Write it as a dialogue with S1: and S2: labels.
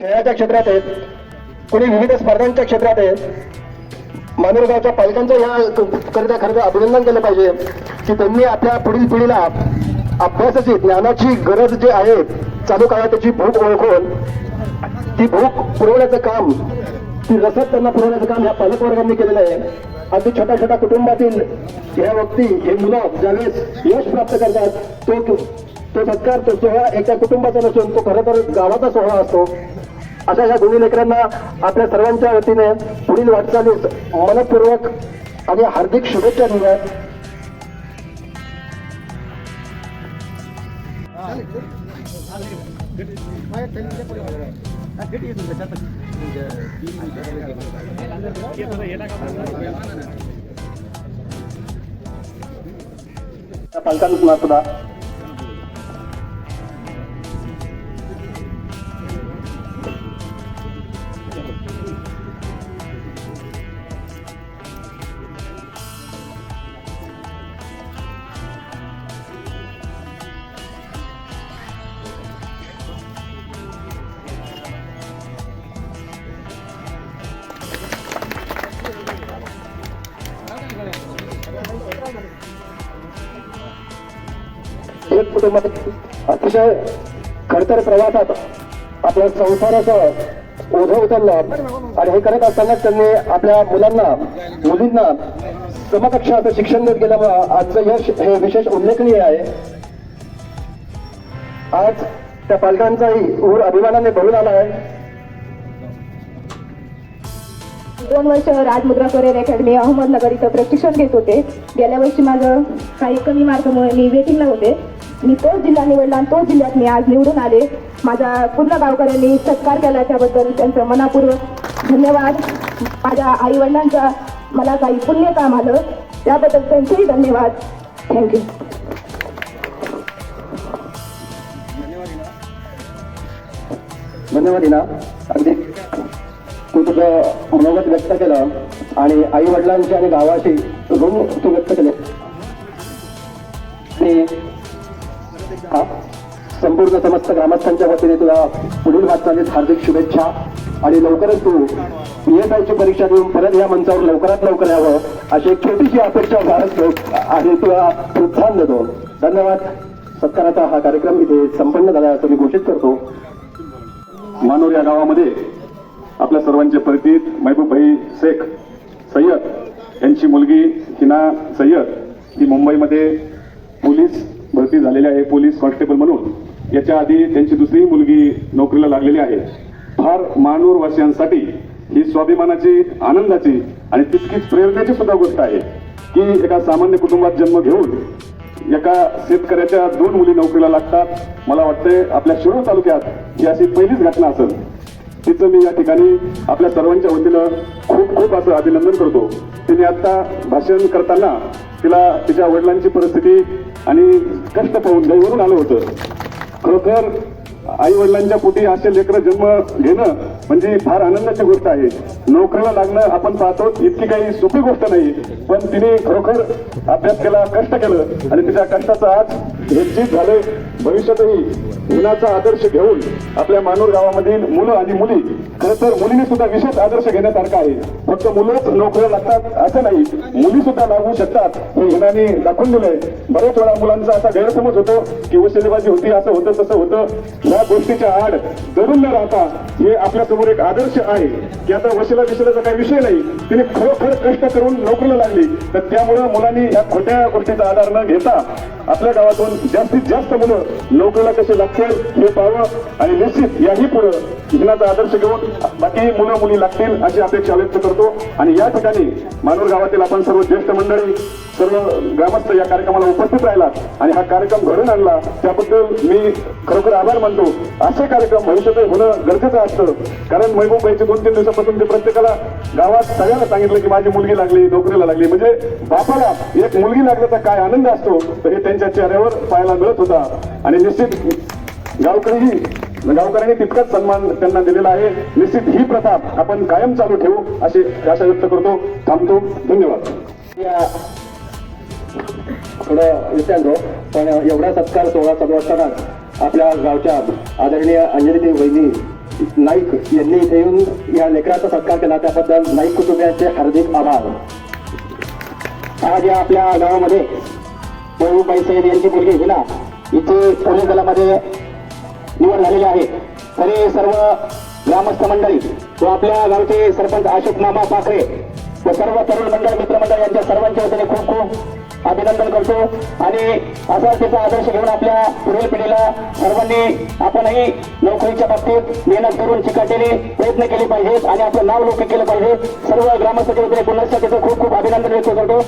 S1: खेळाच्या क्षेत्रात आहेत. कोणी विविध स्पर्धांच्या क्षेत्रात आहे मानूरगावच्या पालकांचं या करता खरं अभिनंदन केलं पाहिजे की त्यांनी आपल्या पुढील पिढीला अभ्यासाची ज्ञानाची गरज जी आहे चालू काळात त्याची भूक ओळखून ती भूक पुरवण्याचं काम ती रसद त्यांना पुरवण्याचं काम ह्या पालकवर्गांनी केलेलं आहे. अगदी छोट्या छोट्या कुटुंबातील ह्या व्यक्ती हे मुलं ज्यावेळेस यश प्राप्त करतात तो तो सत्कार तो सोहळा एका कुटुंबाचा नसून तो खरं तर गावाचा सोहळा असतो. अशा या दोन्ही लेकरांना आपल्या सर्वांच्या वतीने पुढील वाटचालीस मनपूर्वक आणि हार्दिक शुभेच्छा दिल्या त्या पालकांना सुद्धा एक कुटुंबात अतिशय खडतर प्रवासात आपल्या संसाराचं ओझं उचललं आणि हे करत असताना त्यांनी आपल्या मुलांना मुलींना समकक्ष असं शिक्षण देत गेल्यामुळं आजचं यश हे विशेष उल्लेखनीय आहे. आज त्या पालकांचाही ऊर अभिमानाने भरून आला आहे.
S2: दोन वर्ष राजमुद्रा करिअर अकॅडमी अहमदनगर इथं प्रशिक्षण घेत होते. गेल्या वर्षी माझं काही कमी मार्कामुळे मी वेटिंगला होते. मी तोच जिल्हा निवडला आणि तोच जिल्ह्यात मी आज निवडून आले. माझा पूर्ण गावकऱ्यांनी सत्कार केला त्याबद्दल त्यांचं मनापूर्वक धन्यवाद. माझ्या आई वडिलांचा मला काही पुण्य काम आलं त्याबद्दल त्यांचेही धन्यवाद. थँक्यू
S1: धन्यवाद इना अगदी तू तुझं मनोगत व्यक्त केलं आणि आई वडिलांची आणि गावाची ऋण तू व्यक्त केले. आणि संपूर्ण समस्त ग्रामस्थांच्या वतीने तुला पुढील वाटचालीस हार्दिक शुभेच्छा. आणि लवकरच तू पी एस आयची परीक्षा देऊन परत या मंचावर लवकरात लवकर यावं अशी एक छोटीशी अपेक्षा भारत आणि तुला प्रोत्साहन देतो धन्यवाद. सत्काराचा हा कार्यक्रम इथे संपन्न झाला असं मी घोषित करतो.
S3: मानोर या गावामध्ये आपल्या सर्वांचे परिचित महबूबभाई शेख सय्यद यांची मुलगी हिना सय्यद ही मुंबईमध्ये पोलीस भरती झालेली आहे पोलीस कॉन्स्टेबल म्हणून. याच्या आधी त्यांची दुसरी मुलगी नोकरीला लागलेली आहे. फार मानूर वासियांसाठी ही स्वाभिमानाची आनंदाची आणि तितकीच प्रेरणेची सुद्धा गोष्ट आहे की एका सामान्य कुटुंबात जन्म घेऊन एका शेतकऱ्याच्या दोन मुली नोकरीला लागतात. मला वाटतंय आपल्या शिरूर तालुक्यात ही अशी पहिलीच घटना असेल. तिचं मी या ठिकाणी आपल्या सर्वांच्या वतीनं खूप खूप असं अभिनंदन करतो. तिने आता भाषण करताना तिला तिच्या वडिलांची परिस्थिती आणि कष्ट पाहून गाईवरून आलं होतं. खरोखर आई वडिलांच्या पोटी असे लेकरं जन्म घेणं म्हणजे फार आनंदाची गोष्ट आहे. नोकरीला लागणं आपण पाहतो इतकी काही सोपी गोष्ट नाही. पण तिने खरोखर अभ्यास केला कष्ट केलं आणि तिच्या कष्टाचं आज निश्चित झालंय. भविष्यातही गुणाचा आदर्श घेऊन आपल्या मानूर गावामधील मुलं आणि मुली खरं तर मुलीने सुद्धा विशेष आदर्श घेण्यासारखा आहे. फक्त मुलंच नोकऱ्या लागतात असं नाही मुली सुद्धा लागू शकतात हे हिनाने दाखवून दिलंय. बऱ्याच वेळा मुलांचा असा गैरसमज होतो की वशिलेबाजी होती असं होतं तसं होतं. या गोष्टीच्या आड धरून न राहता हे आपल्या समोर एक आदर्श आहे की आता वशिला विशिलाचा काही विषय नाही तिने खरोखर कष्ट करून नोकरीला लागली. तर त्यामुळं मुलांनी या खोट्या गोष्टीचा आधार न घेता आपल्या गावातून जास्तीत जास्त मुलं नोकरीला कसे लागतील हे पाहावं आणि निश्चित याही पुढं हिनाचा आदर्श घेऊन बाकी मुलं मुली लागतील अशी अपेक्षा व्यक्त करतो. आणि या ठिकाणी मानूर गावातील आपण सर्व ज्येष्ठ मंडळी सर्व ग्रामस्थ या कार्यक्रमाला उपस्थित राहिला आणि हा कार्यक्रम घडून आणला त्याबद्दल मी खरोखर आभार मानतो. असे कार्यक्रम भविष्यात होणं गरजेचं असतं. कारण महबूब भाईचे दोन तीन दिवसापासून ते प्रत्येकाला गावात सगळ्यांना सांगितलं की माझी मुलगी लागली नोकरीला लागली. म्हणजे बापाला एक मुलगी लागल्याचा काय आनंद असतो? हे त्यांच्या चेहऱ्यावर पाहायला मिळत होता. आणि निश्चित गावकरीही गावकऱ्यांनी तितकाच सन्मान त्यांना दिलेला आहे. निश्चित ही प्रथा आपण कायम चालू ठेवू अशी आशा व्यक्त करतो. थांबतो. धन्यवाद.
S1: या थोडं विचारतो पण एवढा सत्कार सोहळा चालू असतानाच आपल्या गावच्या आदरणीय अंजलीदेव वहिनी
S4: नाईक यांनी इथे येऊन या लेकराचा सत्कार केला. त्याबद्दल नाईक कुटुंबियांचे हार्दिक आभार. आज या आपल्या गावामध्ये महबूबाई सय्यद यांची मुलगी हिला इथे पुणे दलामध्ये निवड झालेली आहे. तरी सर्व ग्रामस्थ मंडळी व आपल्या गावचे सरपंच अशोक मामा पाखरे व सर्व तरुण मंडळ मित्रमंडळ यांच्या सर्वांच्या वतीने खूप खूप अभिनंदन करतो. आणि असा त्याचा आदर्श घेऊन आपल्या पुढील पिढीला सर्वांनी आपणही नोकरीच्या बाबतीत मेहनत करून चिकाटीने प्रयत्न केले पाहिजेत आणि आपलं नाव लोक केलं पाहिजे सर्व ग्रामस्थांच्या वतीने पुन्हा त्याचं खूप खूप अभिनंदन व्यक्त करतो.